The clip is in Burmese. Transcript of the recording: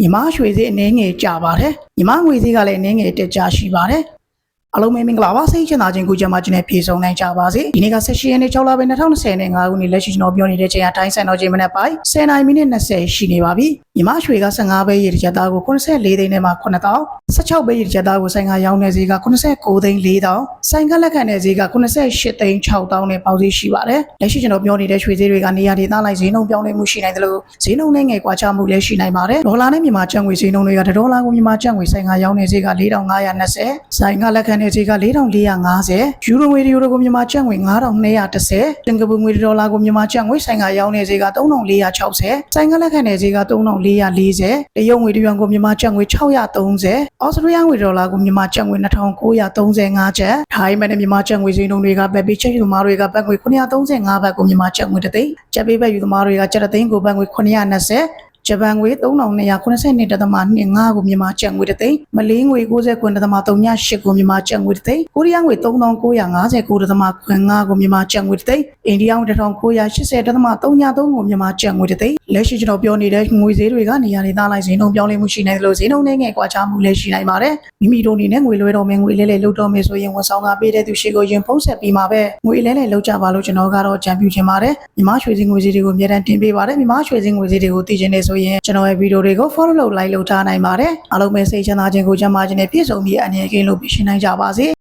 ညီမရွှေစည်းအနှင်းငယ်ကြပါတယ်ညီမငွေစည်းကလည်းအနှင်းငယ်တက်ကြရှိပါတယ်အလုံးမင်္ဂလာပါစိတ်ချမ်းသာခြင်းကိုကြမှာခြင်းနဲ့ပြေဆုံးနိုင်ကြပါစေဒီနေ့က16ရက်နေ့6လပိုင်း2020နဲ့5ခုနှစ်လက်ရှိကျွန်တော်ပြောနေတဲ့ချိန်အတိုင်းစံတော်ချိန်မနေ့ပိုင်း10နိုင်မိနစ်20ရှိနေပါပြီ ညီမရွှေက15ပဲရေတစ်ချက်သားကို84သိန်းနဲ့မှ9000 16ပဲရေတစ်ချက်သားကိုဆိုင်ကရောင်းနေဈေးက89သိန်း4000ဆိုင်ကလက်ခံတဲ့ဈေးက88သိန်း6000နဲ့ပေါက်ဈေးရှိပါတယ်လက်ရှိကျွန်တော်ပြောနေတဲ့ရွှေဈေးတွေကနေရာဒေသလိုက်ဈေးနှုန်းပြောင်းလဲမှုရှိနိုင်တယ်လို့ဈေးနှုန်းနဲ့ငယ်ကွာခြားမှုလည်းရှိနိုင်ပါတယ်ဒေါ်လာနဲ့မြန်မာကျပ်ငွေဈေးနှုန်းတွေကဒေါ်လာကိုမြန်မာကျပ်ငွေဆိုင်ကရောင်းနေဈေးက4520ဆိုင်ကလက်ခံတဲ့ဈေးက4450ယူရိုငွေယူရိုကိုမြန်မာကျပ်ငွေ9210စင်ကာပူငွေဒေါ်လာကိုမြန်မာကျပ်ငွေဆိုင်ကရောင်းနေဈေးက3460ဆိုင်ကလက်ခံတဲ့ဈေးက3440တရုတ်ငွေတရွန်ကိုမြန်မာကျပ်ငွေ630အော်စတြေးလျငွေဒေါ်လာကိုမြန်မာကျပ်ငွေ2935ကျပ်ထိုင်းမနဲ့မြန်မာကျပ်ငွေဈေးနှုန်းတွေကဘက်ပြီးချက်ယူသမားတွေကဘက်ငွေ935ဘတ်ကိုမြန်မာကျပ်ငွေတစ်သိန်းကျပ်ပေးဘက်ယူသမားတွေကကျပ်တစ်သိန်းကိုဘက်ငွေ920 ဂျပန်ငွေ3282.25ကိုမြန်မာကျပ်ငွေတစ်သိန်းမလေးငွေ69.38ကိုမြန်မာကျပ်ငွေတစ်သိန်းကိုရီးယားငွေ3959.95ကိုမြန်မာကျပ်ငွေတစ်သိန်းအိန္ဒိယငွေ1980.33ကိုမြန်မာကျပ်ငွေတစ်သိန်းလက်ရှိကျွန်တော်ပြောနေတဲ့ငွေဈေးတွေကနေရာဒေသလိုက်ဈေးနှုန်းပြောင်းလဲမှုရှိနေတယ်လို့ဈေးနှုန်းနဲ့ငယ်ကွာခြားမှုလည်းရှိနိုင်ပါတယ်မိမိတို့အနေနဲ့ငွေလွှဲတော်မယ်ငွေလဲလဲလုပ်တော်မယ်ဆိုရင်ဝန်ဆောင်ကပေးတဲ့သူရှိကိုရင်ဖုံးဆက်ပြီးမှာပဲငွေလဲလဲလုပ်ကြပါလို့ကျွန်တော်ကတော့ကြံပြုချင်ပါတယ်မြမရွှေစည်းငွေဈေးတွေကိုအများတန်းတင်ပေးပါတယ်မြမရွှေစည်းငွေဈေးတွေကိုသိချင်နေဆိုရင်ကျွန်တော်ရဲ့ဗီဒီယိုတွေကို follow လုပ် like လုပ်ထားနိုင်ပါတယ်အားလုံးပဲစိတ်ချမ်းသာခြင်းကိုကြံပါခြင်းနဲ့ပြည့်စုံပြီးအနေနဲ့ကင်းလို့ပြရှင်းနိုင်ကြပါစေ